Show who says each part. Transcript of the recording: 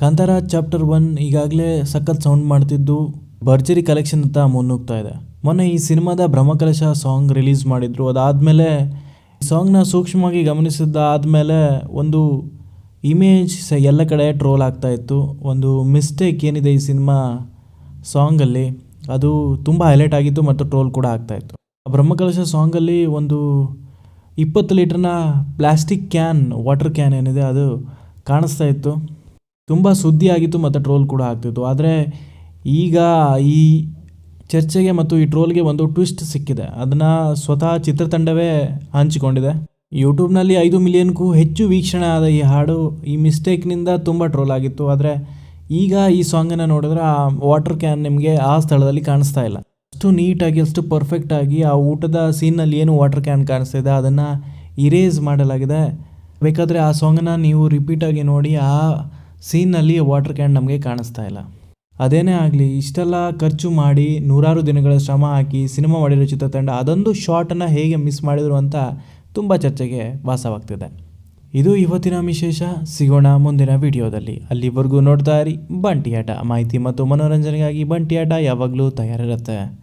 Speaker 1: Kantara chapter one ಈಗಾಗಲೇ ಸಖತ್ sound ಮಾಡ್ತಿದ್ದು ಭರ್ಜರಿ ಕಲೆಕ್ಷನ್ ಅಂತ ಮುನ್ನುಗ್ತಾ ಇದೆ. ಮೊನ್ನೆ ಈ ಸಿನಿಮಾದ ಬ್ರಹ್ಮಕಲಶ ಸಾಂಗ್ ರಿಲೀಸ್ ಮಾಡಿದ್ರು. ಅದಾದಮೇಲೆ ಸಾಂಗ್ನ ಸೂಕ್ಷ್ಮವಾಗಿ ಗಮನಿಸಿದ್ದಾದಮೇಲೆ ಒಂದು ಇಮೇಜ್ ಸ ಎಲ್ಲ ಕಡೆ ಟ್ರೋಲ್ ಆಗ್ತಾ ಇತ್ತು. ಒಂದು ಮಿಸ್ಟೇಕ್ ಏನಿದೆ ಈ ಸಿನಿಮಾ ಸಾಂಗಲ್ಲಿ ಅದು ತುಂಬ ಹೈಲೈಟ್ ಆಗಿತ್ತು ಮತ್ತು ಟ್ರೋಲ್ ಕೂಡ ಆಗ್ತಾಯಿತ್ತು ಬ್ರಹ್ಮಕಲಶ ಸಾಂಗಲ್ಲಿ ಒಂದು ಇಪ್ಪತ್ತು ಲೀಟ್ರ್ನ ಪ್ಲಾಸ್ಟಿಕ್ ಕ್ಯಾನ್ ವಾಟರ್ ಕ್ಯಾನ್ ಏನಿದೆ ಅದು ಕಾಣಿಸ್ತಾ ಇತ್ತು. ತುಂಬ ಸುದ್ದಿ ಆಗಿತ್ತು ಮತ್ತು ಟ್ರೋಲ್ ಕೂಡ ಆಗ್ತಿತ್ತು. ಆದರೆ ಈಗ ಈ ಚರ್ಚೆಗೆ ಮತ್ತು ಈ ಟ್ರೋಲ್ಗೆ ಒಂದು ಟ್ವಿಸ್ಟ್ ಸಿಕ್ಕಿದೆ. ಅದನ್ನು ಸ್ವತಃ ಚಿತ್ರತಂಡವೇ ಹಂಚಿಕೊಂಡಿದೆ. ಯೂಟ್ಯೂಬ್ನಲ್ಲಿ ಐದು ಮಿಲಿಯನ್ಗೂ ಹೆಚ್ಚು ವೀಕ್ಷಣೆ ಆದ ಈ ಹಾಡು ಈ ಮಿಸ್ಟೇಕ್ನಿಂದ ತುಂಬ ಟ್ರೋಲ್ ಆಗಿತ್ತು. ಆದರೆ ಈಗ ಈ ಸಾಂಗನ್ನು ನೋಡಿದ್ರೆ ಆ ವಾಟರ್ ಕ್ಯಾನ್ ನಿಮಗೆ ಆ ಸ್ಥಳದಲ್ಲಿ ಕಾಣಿಸ್ತಾ ಇಲ್ಲ. ಅಷ್ಟು ನೀಟಾಗಿ, ಅಷ್ಟು ಪರ್ಫೆಕ್ಟಾಗಿ ಆ ಊಟದ ಸೀನಲ್ಲಿ ಏನು ವಾಟರ್ ಕ್ಯಾನ್ ಕಾಣಿಸ್ತಾ ಇದೆ ಅದನ್ನು ಇರೇಸ್ ಮಾಡಲಾಗಿದೆ. ಬೇಕಾದರೆ ಆ ಸಾಂಗನ್ನು ನೀವು ರಿಪೀಟಾಗಿ ನೋಡಿ, ಆ ಸೀನ್ನಲ್ಲಿ ವಾಟರ್ ಕ್ಯಾನ್ ನಮಗೆ ಕಾಣಿಸ್ತಾ ಇಲ್ಲ. ಅದೇನೇ ಆಗಲಿ, ಇಷ್ಟೆಲ್ಲ ಖರ್ಚು ಮಾಡಿ ನೂರಾರು ದಿನಗಳ ಶ್ರಮ ಹಾಕಿ ಸಿನಿಮಾ ಮಾಡಿರೋ ಚಿತ್ರತಂಡ ಅದೊಂದು ಶಾರ್ಟನ್ನು ಹೇಗೆ ಮಿಸ್ ಮಾಡಿದರು ಅಂತ ತುಂಬ ಚರ್ಚೆಗೆ ವಾಸವಾಗ್ತಿದೆ. ಇದು ಇವತ್ತಿನ ವಿಶೇಷ. ಸಿಗೋಣ ಮುಂದಿನ ವಿಡಿಯೋದಲ್ಲಿ. ಅಲ್ಲಿವರೆಗೂ ನೋಡ್ತಾ ಇರಿ ಬಂಟಿ ಆಟ. ಮಾಹಿತಿ ಮತ್ತು ಮನೋರಂಜನೆಗಾಗಿ ಬಂಟಿಯಾಟ ಯಾವಾಗಲೂ ತಯಾರಿರುತ್ತೆ.